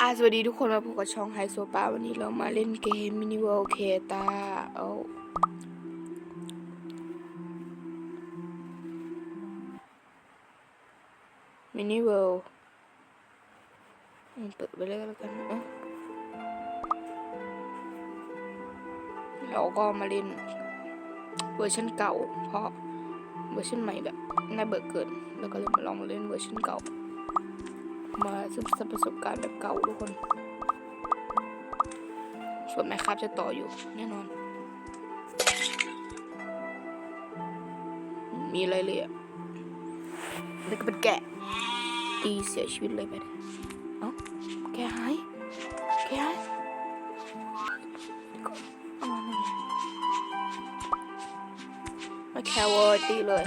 อาสวัสดีทุกคนมาพบกับช่องไฮโซปาวันนี้เรามาเล่นเกมมินิเวลเคตาเอามินิเวลเปิดไปเลยแล้วกันเอ้าเราก็มาเล่นเวอร์ชันเก่า เพราะเวอร์ชันใหม่แบบน่าเบื่อเกิน แล้วก็เลยมาลองเล่นเวอร์ชันเก่า มาซึมซับประสบการณ์แบบเก่าทุกคน ส่วนแม่ครับจะต่ออยู่แน่นอน มีอะไรเลยอะแล้วก็เป็นแกะ ตีเสียชีวิตเลยไปเนี่ยเอ้าแกหาย แกหายก็เอามาหน่อยมาแคร์วอร์ตีเลย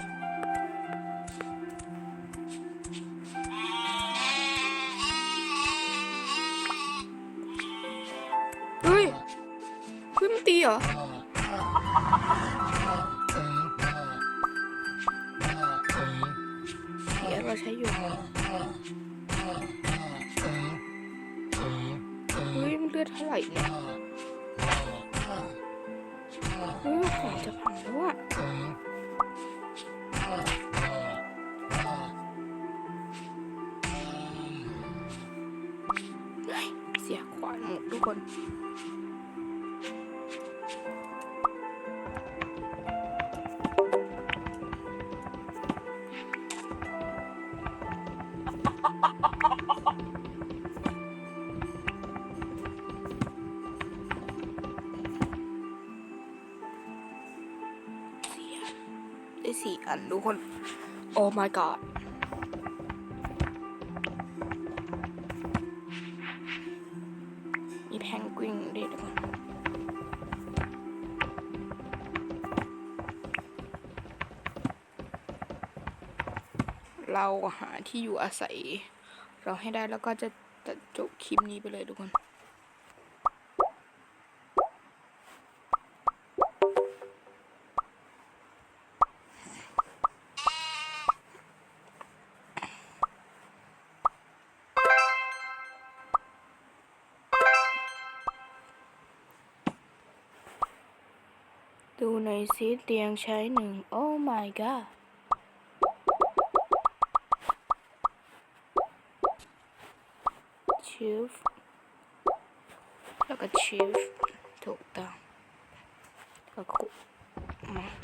ตีเหรอเดี๋ยวเราใช้อยู่เฮ้ยมันเลือดเท่าไหร่เนี่ยเฮ้ยของจะพังแล้วอะเฮ้ยเสียขวานหมดทุกคน สี่อันทุกคน โอ้ my god มีแพงกวินด้วยทุกคนเราหาที่อยู่อาศัย เราให้ได้แล้วก็จะจบคลิปนี้ไปเลยทุกคน ดูหน่อยเตียงใช้หนึ่ง โอ้ my god ชิฟแล้วก็ชิฟถูกต้องแล้วก็มา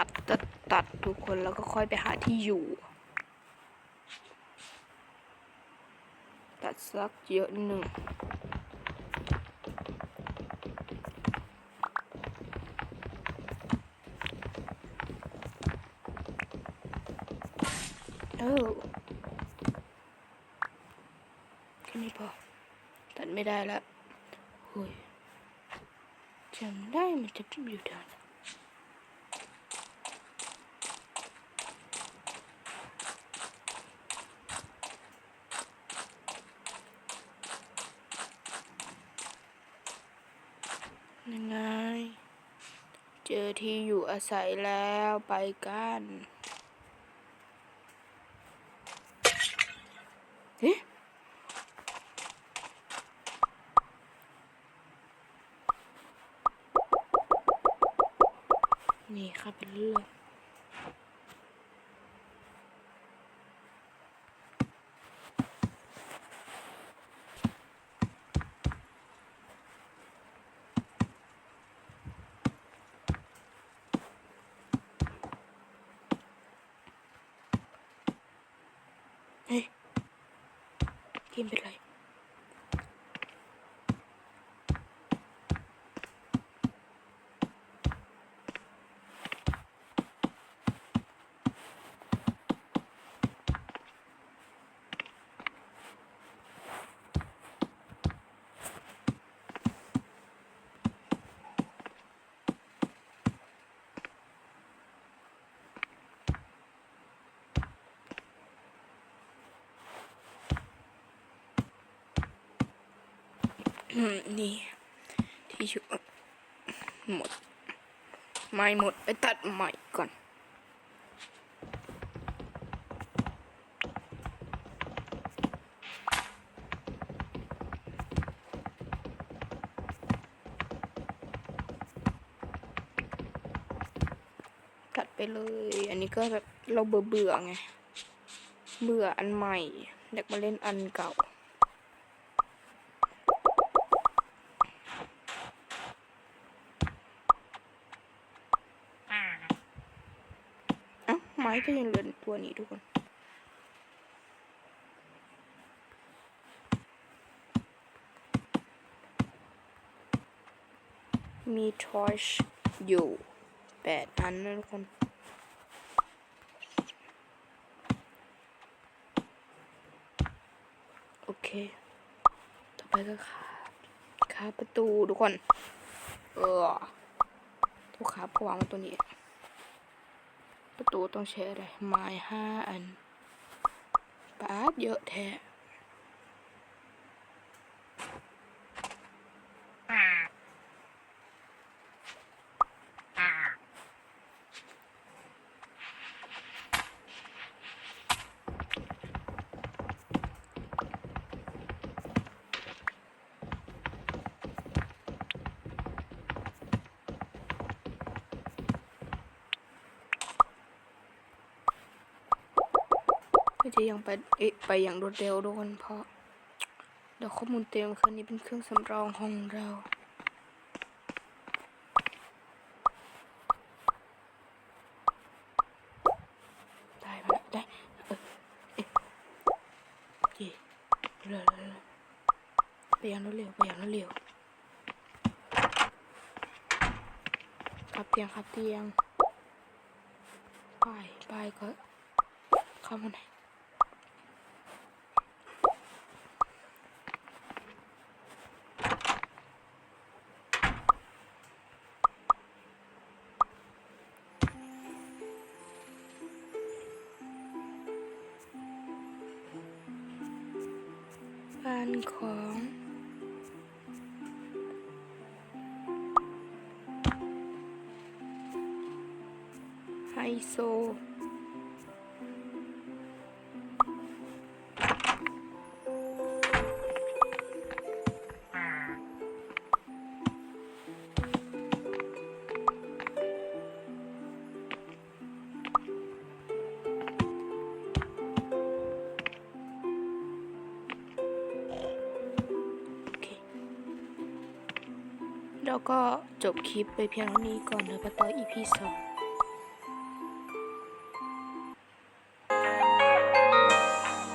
ตัดตัดตัดทุกคนแล้วก็ค่อยไปหาที่อยู่ ตัดสักเยอะหนึ่งเออแค่นี้พอ ตัดไม่ได้แล้วโอ้ยจำได้มันจะอยู่ทางไหนยังไง เจ อที่อยู่อาศัยแล้วไปกันเฮ้นี่ค่ะเป็นเรื่อง เกม นี่ที่ชุหมด ไม่หมดไปตัดใหม่ก่อนตัดไปเลย อันนี้ก็แบบเราเบื่อเบื่อไง เบื่ออันใหม่อยากมาเล่นอันเก่า เอ้าไม้ก็ยังเหลือตัวนี้ทุกคนมีทอชอยู่แปดอันนะทุกคนโอเค ต่อไปก็ขาขาประตูทุกคน เออทุกขาพวางไว้ตัวนี้ ประตูต้องใช้อะไร ไม้ห้าอันปาดเยอะแท้ ก็จะยังไปเอ๊ะไปอย่างรวดเร็วทุกคนเพราะเดี๋ยวข้อมูลเต็มเครื่องนี้เป็นเครื่องสำรองของเราได้มาแล้วได้เออเอ๊ะเย่เร็วเร็วเร็วไปอย่างรวดเร็วไปอย่างรวดเร็วขับเตียงขับเตียงไปไปก็เข้ามาไหน การของไฮโซ ก็จบคลิปไปเพียงเท่านี้ก่อนเดี๋ยวไปต่อ EP สอง